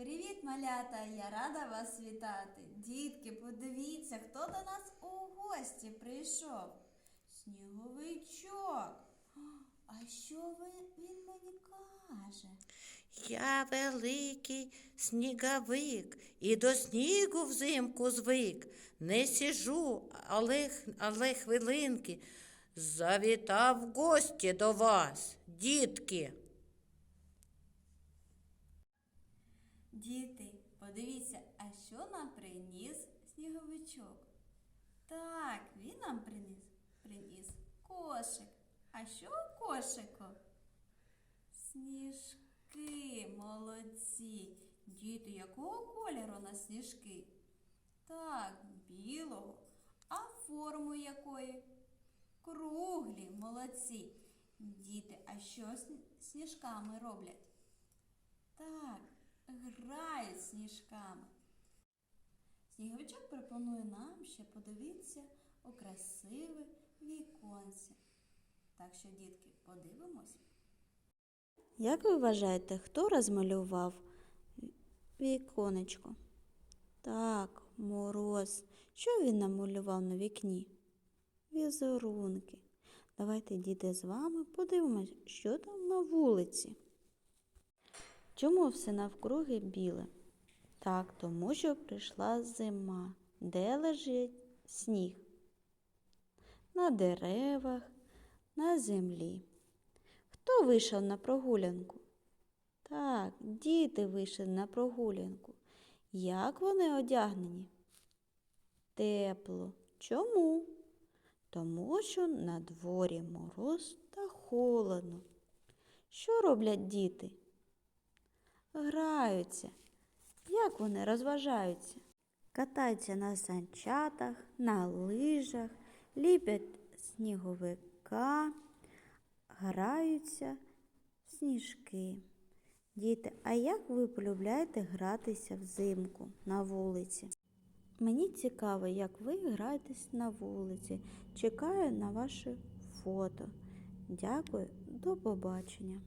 Привіт, малята! Я рада вас вітати. Дітки, подивіться, хто до нас у гості прийшов. Сніговичок. А що ви, він мені каже? Я великий сніговик і до снігу взимку звик. Не сижу, але, але хвилинки. Завітав гості до вас, дітки. Діти, подивіться, а що нам приніс сніговичок? Так, він нам приніс, приніс кошик. А що у кошику? Сніжки, молодці. Діти, якого кольору у нас сніжки? Так, білого. А форму якої? Круглі, молодці. Діти, а що сніжками роблять? Так, сніжками. Сніговичок пропонує нам ще подивитися у красиве віконце. Так що, дітки, подивимось. Як ви вважаєте, хто розмалював віконечко? Так, мороз. Що він намалював на вікні? Візерунки. Давайте, діти, з вами подивимось, що там на вулиці. Чому все навкруги біле? Так, тому що прийшла зима. Де лежить сніг? На деревах, на землі. Хто вийшов на прогулянку? Так, діти вийшли на прогулянку. Як вони одягнені? Тепло. Чому? Тому що на дворі мороз та холодно. Що роблять діти? Граються. Як вони розважаються? Катаються на санчатах, на лижах, ліпять сніговика, граються в сніжки. Діти, а як ви полюбляєте гратися взимку на вулиці? Мені цікаво, як ви граєтесь на вулиці. Чекаю на ваше фото. Дякую, до побачення.